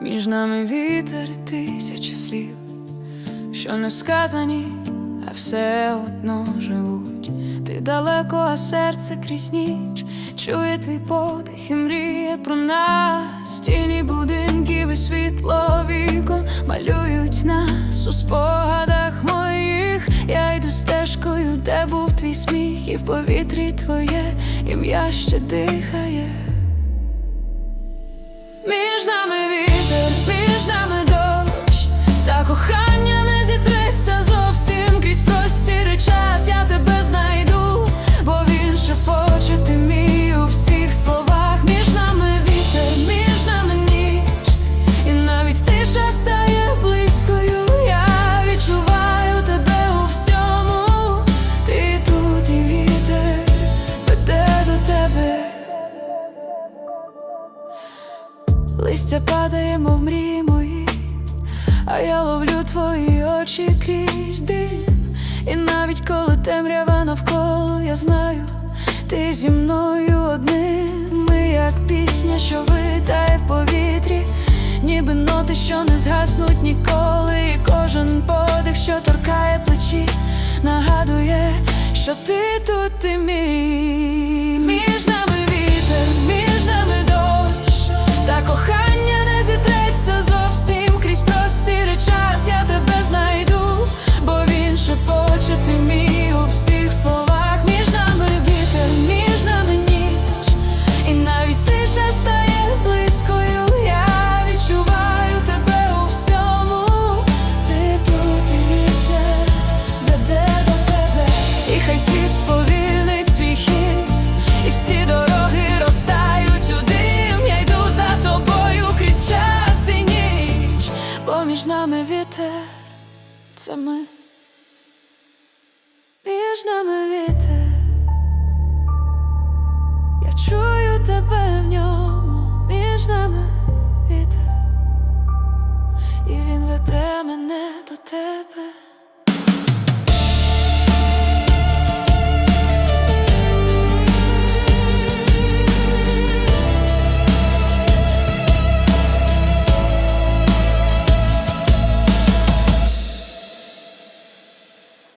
Між нами вітер тисячі слів, що не сказані, а все одно живуть. Ти далеко, а серце крізь ніч чує твій подих і мріє про нас. Тіні будинків і світло вікон малюють нас у спогадах моїх. Я йду стежкою, де був твій сміх, і в повітрі твоє ім'я ще дихає. Між нами вітер, Листя падає, мов мрії мої, а я ловлю твої очі крізь дим. І навіть коли темрява навколо, я знаю, ти зі мною одним. Ми як пісня, що витає в повітрі, ніби ноти, що не згаснуть ніколи. І кожен подих, що торкає плечі, нагадує, що ти тут і мій. Між нами вітер, це ми. Між нами вітер, я чую тебе в ньому, між нами вітер, і він веде мене до тебе.